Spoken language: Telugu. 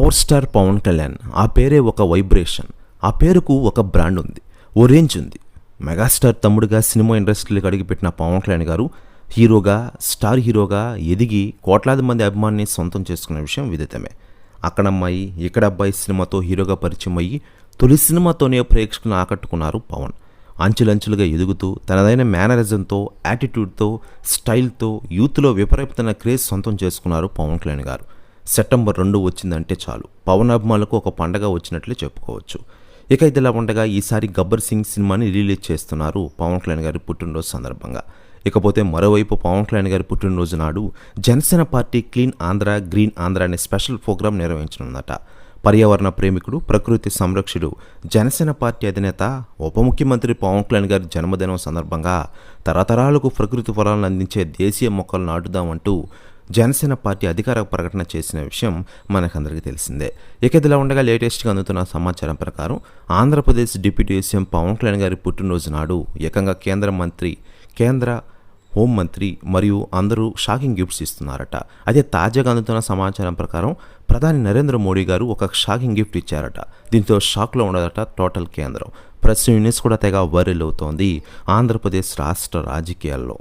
Power star Pawan Kalyan. ఆ పేరే ఒక వైబ్రేషన్. ఆ పేరుకు ఒక బ్రాండ్ ఉంది. ఓ రేంజ్ ఉంది. మెగాస్టార్ తమ్ముడుగా సినిమా ఇండస్ట్రీలోకి అడుగుపెట్టిన పవన్ కళ్యాణ్ గారు హీరోగా స్టార్ హీరోగా ఎదిగి కోట్లాది మంది అభిమానిని సొంతం చేసుకున్న విషయం విదితమే. అక్కడ అమ్మాయి ఇక్కడ అబ్బాయి సినిమాతో హీరోగా పరిచయం అయ్యి తొలి సినిమాతోనే ప్రేక్షకులను ఆకట్టుకున్నారు పవన్. అంచులంచులుగా ఎదుగుతూ తనదైన మేనరిజంతో యాటిట్యూడ్తో స్టైల్తో యూత్లో విపరీతమైన క్రేజ్ సొంతం చేసుకున్నారు పవన్ కళ్యాణ్ గారు. సెప్టెంబర్ రెండు వచ్చిందంటే చాలు. పవన్ అభిమానులకు ఒక పండగ వచ్చినట్లే చెప్పుకోవచ్చు. ఇక ఇదిలా ఉండగా ఈసారి గబ్బర్ సింగ్ సినిమాని రిలీజ్ చేస్తున్నారు పవన్ కళ్యాణ్ గారి పుట్టినరోజు సందర్భంగా. ఇకపోతే మరోవైపు పవన్ కళ్యాణ్ గారి పుట్టినరోజు నాడు Janasena party clean Andhra green Andhra అనే స్పెషల్ ప్రోగ్రాం నిర్వహించనుందట. పర్యావరణ ప్రేమికుడు ప్రకృతి సంరక్షకుడు జనసేన పార్టీ అధినేత ఉప ముఖ్యమంత్రి పవన్ కళ్యాణ్ గారి జన్మదినం సందర్భంగా తరతరాలకు ప్రకృతి ఫలాలను అందించే దేశీయ మొక్కలు నాటుదామంటూ జనసేన పార్టీ అధికార ప్రకటన చేసిన విషయం మనకందరికీ తెలిసిందే. ఇక ఇదిలా ఉండగా లేటెస్ట్గా అందుతున్న సమాచారం ప్రకారం ఆంధ్రప్రదేశ్ డిప్యూటీ సీఎం పవన్ కళ్యాణ్ గారి పుట్టినరోజు నాడు ఏకంగా కేంద్ర మంత్రి కేంద్ర హోంమంత్రి మరియు అందరూ షాకింగ్ గిఫ్ట్స్ ఇస్తున్నారట. అదే తాజాగా అందుతున్న సమాచారం ప్రకారం ప్రధాని నరేంద్ర మోడీ గారు ఒక షాకింగ్ గిఫ్ట్ ఇచ్చారట. దీంతో షాక్లో ఉండదట టోటల్ కేంద్రం. ప్రెస్ యూనిస్ కూడా తెగ వైరల్ అవుతోంది ఆంధ్రప్రదేశ్ రాష్ట్ర రాజకీయాల్లో.